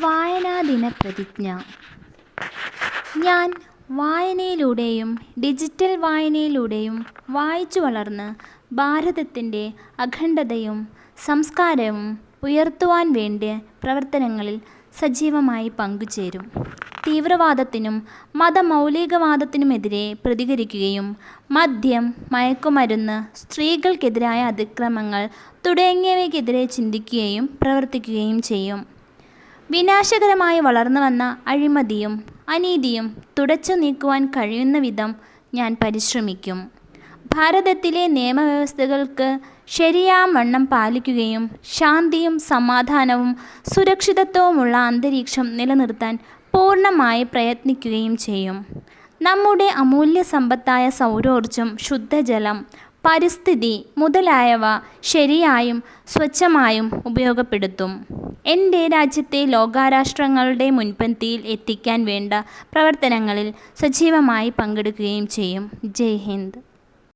വായനാദിന പ്രതിജ്ഞ ഞാൻ വായനയിലൂടെയും ഡിജിറ്റൽ വായനയിലൂടെയും വായിച്ചു വളർന്ന് ഭാരതത്തിന്റെ അഖണ്ഡതയും സംസ്കാരവും ഉയർത്തുവാൻ വേണ്ടിയ പ്രവർത്തനങ്ങളിൽ സജീവമായി പങ്കുചേരും. തീവ്രവാദത്തിനും മതമൗലികവാദത്തിനുമെതിരെ പ്രതികരിക്കുകയും മദ്യം മയക്കുമരുന്ന് സ്ത്രീകൾക്കെതിരായ അതിക്രമങ്ങൾ തുടങ്ങിയവയ്ക്കെതിരെ ചിന്തിക്കുകയും പ്രവർത്തിക്കുകയും ചെയ്യും. വിനാശകരമായി വളർന്നു വന്ന അഴിമതിയും അനീതിയും തുടച്ചു നീക്കുവാൻ കഴിയുന്ന വിധം ഞാൻ പരിശ്രമിക്കും. ഭാരതത്തിലെ നിയമവ്യവസ്ഥകൾക്ക് ശരിയാവണ്ണം പാലിക്കുകയും ശാന്തിയും സമാധാനവും സുരക്ഷിതത്വവുമുള്ള അന്തരീക്ഷം നിലനിർത്താൻ പൂർണമായി പ്രയത്നിക്കുകയും ചെയ്യും. നമ്മുടെ അമൂല്യ സമ്പത്തായ സൗരോർജം ശുദ്ധജലം പരിസ്ഥിതി മുതലായവ ശരിയായും സ്വച്ഛമായും ഉപയോഗപ്പെടുത്തും. എന്റെ രാജ്യത്തെ ലോകാരാഷ്ട്രങ്ങളുടെ മുൻപന്തിയിൽ എത്തിക്കാൻ വേണ്ട പ്രവർത്തനങ്ങളിൽ സജീവമായി പങ്കെടുക്കുകയും ചെയ്യും. ജയ് ഹിന്ദ്.